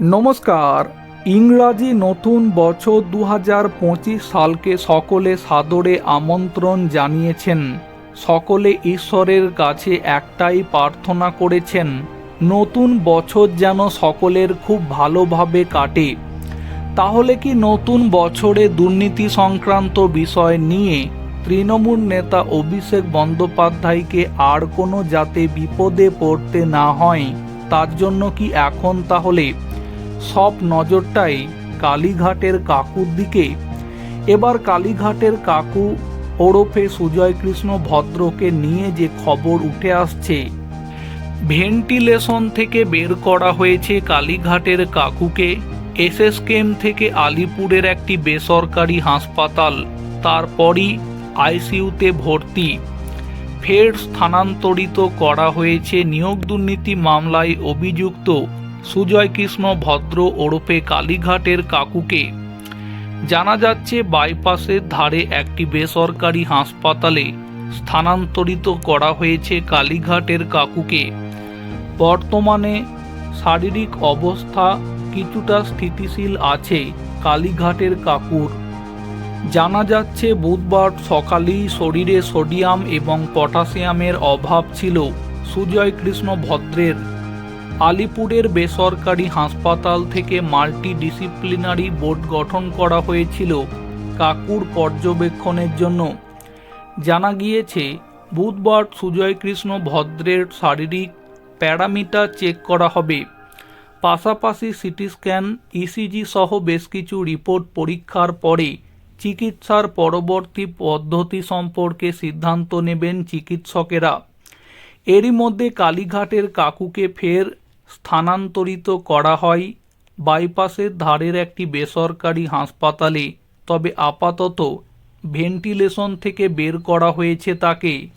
নমস্কার। ইংরাজি নতুন বছর দু সালকে সকলে সাদরে আমন্ত্রণ জানিয়েছেন। সকলে ঈশ্বরের কাছে একটাই প্রার্থনা করেছেন, নতুন বছর যেন সকলের খুব ভালোভাবে কাটে। তাহলে কি নতুন বছরে দুর্নীতি সংক্রান্ত বিষয় নিয়ে তৃণমূল নেতা অভিষেক বন্দ্যোপাধ্যায়কে আর কোনো যাতে বিপদে পড়তে না হয়, তার জন্য কি এখন তাহলে সব নজরটাই কালীঘাটের কাকুর দিকে। এবার কালীঘাটের কাকু ওরফে সুজয় কৃষ্ণ ভদ্রকে নিয়ে যে খবর উঠে আসছে, ভেন্টিলেশন থেকে বের করা হয়েছে কালীঘাটের কাকুকে। এসএসকেএম থেকে আলিপুরের একটি বেসরকারি হাসপাতাল, তারপরই আইসিইউতে ভর্তি। ফের স্থানান্তরিত করা হয়েছে নিয়োগ দুর্নীতি মামলায় অভিযুক্ত সুজয় কৃষ্ণ ভদ্র ওরফে কালীঘাটের কাকুকে। জানা যাচ্ছে, বাইপাসের ধারে একটি বেসরকারি হাসপাতালে স্থানান্তরিত করা হয়েছে কালীঘাটের কাকুকে। বর্তমানে শারীরিক অবস্থা কিছুটা স্থিতিশীল আছে কালীঘাটের কাকুর। জানা যাচ্ছে, বুধবার সকালেই শরীরে সোডিয়াম এবং পটাশিয়ামের অভাব ছিল সুজয় কৃষ্ণ ভদ্রের। আলিপুরের বেসরকারি হাসপাতাল থেকে মাল্টি ডিসিপ্লিনারি বোর্ড গঠন করা হয়েছিল কাকুর পর্যবেক্ষণের জন্য। জানা গিয়েছে, বুধবার সুজয় কৃষ্ণ ভদ্রের শারীরিক প্যারামিটার চেক করা হবে। পাশাপাশি সিটি স্ক্যান, ইসিজি সহ বেশ কিছু রিপোর্ট পরীক্ষার পরে চিকিৎসার পরবর্তী পদ্ধতি সম্পর্কে সিদ্ধান্ত নেবেন চিকিৎসকেরা। এরই মধ্যে কালীঘাটের কাকুকে ফের স্থানান্তরিত করা হয় বাইপাসের ধারের একটি বেসরকারি হাসপাতালে, তবে আপাতত ভেন্টিলেশন থেকে বের করা হয়েছে তাকে।